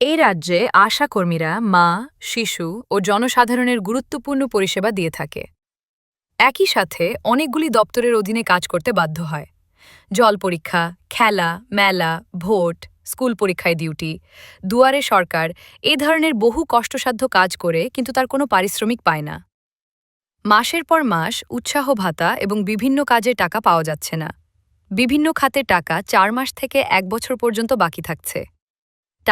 এই রাজ্যে আশাকর্মীরা মা, শিশু ও জনসাধারণের গুরুত্বপূর্ণ পরিষেবা দিয়ে থাকে। একই সাথে অনেকগুলি দপ্তরের অধীনে কাজ করতে বাধ্য হয়। জল পরীক্ষা, খেলা, মেলা, ভোট, স্কুল পরীক্ষায় ডিউটি, দুয়ারে সরকার এ ধরনের বহু কষ্টসাধ্য কাজ করে কিন্তু তার কোনো পারিশ্রমিক পায় না। মাসের পর মাস উৎসাহ ভাতা এবং বিভিন্ন কাজে টাকা পাওয়া যাচ্ছে না। বিভিন্ন খাতে টাকা চার মাস থেকে এক বছর পর্যন্ত বাকি থাকছে।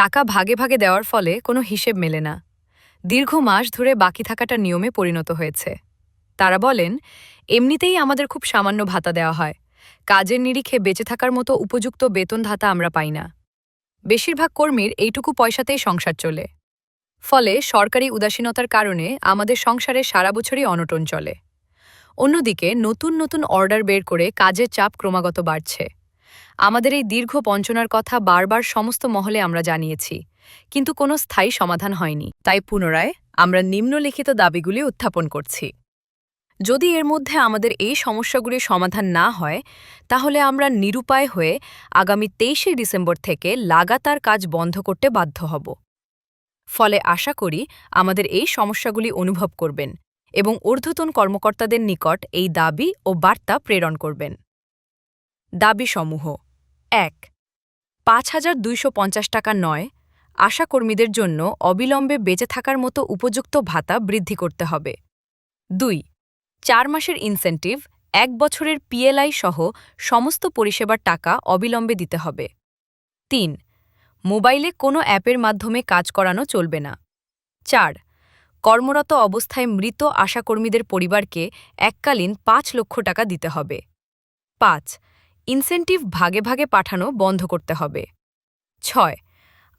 টাকা ভাগে ভাগে দেওয়ার ফলে কোনো হিসেব মেলে না। দীর্ঘ মাস ধরে বাকি থাকাটা নিয়মে পরিণত হয়েছে। তারা বলেন, এমনিতেই আমাদের খুব সামান্য ভাতা দেওয়া হয়। কাজের নিরিখে বেঁচে থাকার মতো উপযুক্ত বেতন ভাতা আমরা পাই না। বেশিরভাগ কর্মীর এইটুকু পয়সাতেই সংসার চলে। ফলে সরকারি উদাসীনতার কারণে আমাদের সংসারে সারা বছরই অনটন চলে। অন্যদিকে নতুন নতুন অর্ডার বের করে কাজের চাপ ক্রমাগত বাড়ছে। আমাদের এই দীর্ঘ বঞ্চনার কথা বারবার সমস্ত মহলে আমরা জানিয়েছি, কিন্তু কোনো স্থায়ী সমাধান হয়নি। তাই পুনরায় আমরা নিম্নলিখিত দাবিগুলি উত্থাপন করছি। যদি এর মধ্যে আমাদের এই সমস্যাগুলির সমাধান না হয়, তাহলে আমরা নিরুপায় হয়ে আগামী তেইশে ডিসেম্বর থেকে লাগাতার কাজ বন্ধ করতে বাধ্য হব। ফলে আশা করি আমাদের এই সমস্যাগুলি অনুভব করবেন এবং ঊর্ধ্বতন কর্মকর্তাদের নিকট এই দাবি ও বার্তা প্রেরণ করবেন। দাবিসমূহ। এক, পাঁচ হাজার দুইশো পঞ্চাশ টাকা নয়, আশাকর্মীদের জন্য অবিলম্বে বেঁচে থাকার মতো উপযুক্ত ভাতা বৃদ্ধি করতে হবে। দুই, চার মাসের ইনসেন্টিভ, এক বছরের পিএলআই সহ সমস্ত পরিষেবার টাকা অবিলম্বে দিতে হবে। তিন, মোবাইলে কোনো অ্যাপের মাধ্যমে কাজ করানো চলবে না। চার, কর্মরত অবস্থায় মৃত আশাকর্মীদের পরিবারকে এককালীন পাঁচ লক্ষ টাকা দিতে হবে। পাঁচ ইনসেন্টিভ ভাগে ভাগে পাঠানো বন্ধ করতে হবে। ছয়,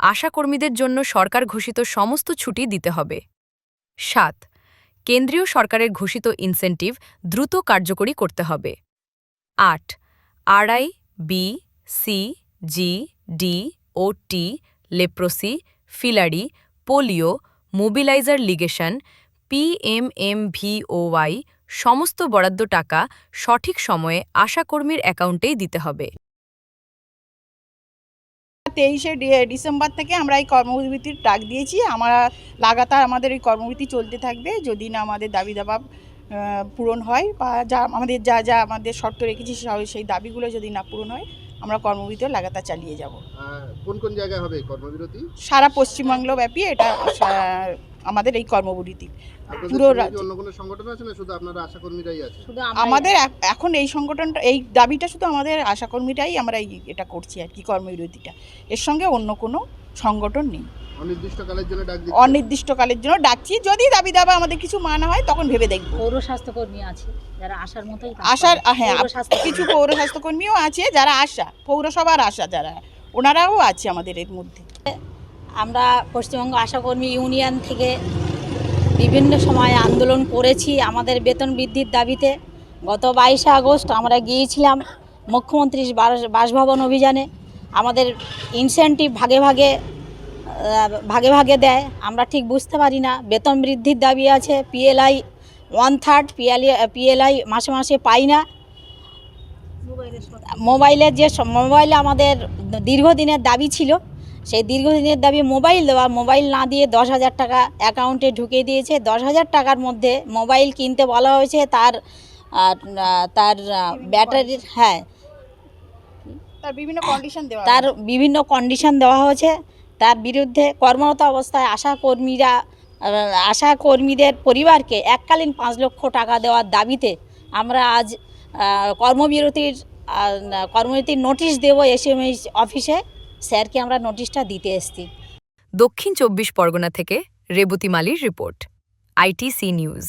আশাকর্মীদের জন্য সরকার ঘোষিত সমস্ত ছুটি দিতে হবে। সাত, কেন্দ্রীয় সরকারের ঘোষিত ইনসেন্টিভ দ্রুত কার্যকরী করতে হবে। আট, RI, B, C, G, D, O, T, leprosy, filaria, polio, mobiliser ligation PMMVY সমস্ত বরাদ্দ টাকা সঠিক সময়ে আশাকর্মীর অ্যাকাউন্টেই দিতে হবে। তেইশে ডিসেম্বর থেকে আমরা এই কর্মবিরতির ডাক দিয়েছি। আমরা লাগাতার আমাদের এই কর্মবিরতি চলতে থাকবে। যদি না আমাদের দাবি দাবা পূরণ হয় বা যা আমাদের যা যা আমাদের শর্ত রেখেছি সেই দাবিগুলো যদি না পূরণ হয় আমরা কর্মবিরতি লাগাতার চালিয়ে যাব। কোন কোন জায়গায় হবে কর্মবিরতি? সারা পশ্চিমবঙ্গ ব্যাপী এটা আমাদের এই কর্মবিরতি। পুরো। অন্য কোনো সংগঠন আছে না শুধু আপনারা আশাকর্মীরাই আছে শুধু আমাদের এখন এই সংগঠনটা এই দাবিটা শুধু আমাদের আশাকর্মীরাই আমরা এই এটা করছি আর কি কর্মবিরতিটা। এর সঙ্গে অন্য কোনো সংগঠন নেই। অনির্দিষ্টকালের জন্য ডাক দিচ্ছেন অনির্দিষ্টকালের জন্য ডাকছি। যদি দাবি দাবা আমাদের কিছু মানা হয় তখন ভেবে দেখব। পৌর স্বাস্থ্যকর্মী আছে যারা আশার মতোই আশার হ্যাঁ কিছু পৌর স্বাস্থ্যকর্মীও আছে যারা আশা পৌরসভার আশা যারা ওনারাও আছে আমাদের এর মধ্যে। আমরা পশ্চিমবঙ্গ আশাকর্মী ইউনিয়ন থেকে বিভিন্ন সময় আন্দোলন করেছি আমাদের বেতন বৃদ্ধির দাবিতে। গত বাইশে আগস্ট আমরা গিয়েছিলাম মুখ্যমন্ত্রীর বাসভবন অভিযানে। আমাদের ইনসেন্টিভ ভাগে ভাগে ভাগে ভাগে দেয়। আমরা ঠিক বুঝতে পারি না। বেতন বৃদ্ধির দাবি আছে PLI one third PLI PLI মাসে মাসে পাই না। মোবাইলের যে মোবাইলে আমাদের দীর্ঘদিনের দাবি ছিল সেই দীর্ঘদিনের দাবি মোবাইল দেওয়া মোবাইল না দিয়ে দশ হাজার টাকা অ্যাকাউন্টে ঢুকিয়ে দিয়েছে। দশ হাজার টাকার মধ্যে মোবাইল কিনতে বলা হয়েছে তার তার ব্যাটারির হ্যাঁ। তার বিভিন্ন কন্ডিশন দেওয়া তার বিভিন্ন কন্ডিশন দেওয়া হয়েছে। তার বিরুদ্ধে কর্মরত অবস্থায় আশা কর্মীরা, আশা কর্মীদের পরিবারকে এককালীন পাঁচ লক্ষ টাকা দেওয়ার দাবিতে আমরা আজ কর্মবিরতির কর্মবিরতির নোটিশ দেব এসএমএস অফিসে। স্যারকে আমরা নোটিশটা দিতে এসছি। দক্ষিণ চব্বিশ পরগনা থেকে রেবতী মালির রিপোর্ট, আইটিসি নিউজ।